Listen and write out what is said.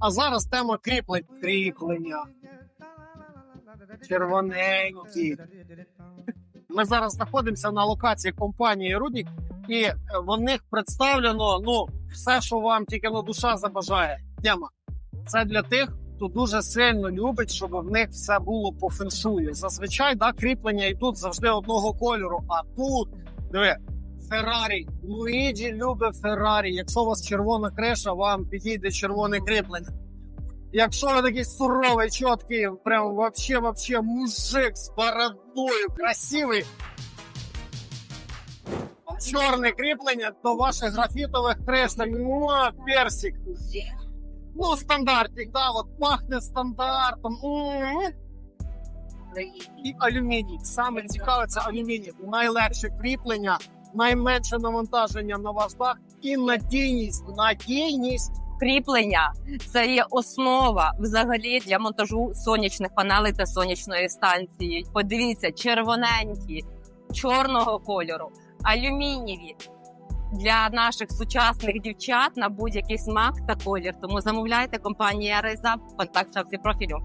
А зараз тема кріплень. Кріплення. Червоненькі. Ми зараз знаходимося на локації компанії Руднік, і е, в них представлено ну, все, що вам тільки ну, душа забажає. Тема. Це для тих, хто дуже сильно любить, щоб в них все було по феншую. Зазвичай да, кріплення йдуть завжди одного кольору. А тут, диви, Феррарі. Луїджі любить Феррарі. Якщо у вас червона криша, вам підійде червоне кріплення. Якщо ви такий суровий, чіткий, прям вообще, вообще мужик з бородою, красивий. Чорне кріплення до ваших графітових криш, так, муа, персик. Ну, стандартик, да, от пахне стандартом. І алюміній. Саме цікаве це алюміній. Найлегше кріплення, найменше навантаження на ваш дах і надійність. Надійність. кріплення це є основа взагалі для монтажу сонячних панелей та сонячної станції. Подивіться, червоненькі, чорного кольору, алюмінієві. Для наших сучасних дівчат на будь-який смак та колір. Тому замовляйте компанія Рейзап, контакт в шапці профілю.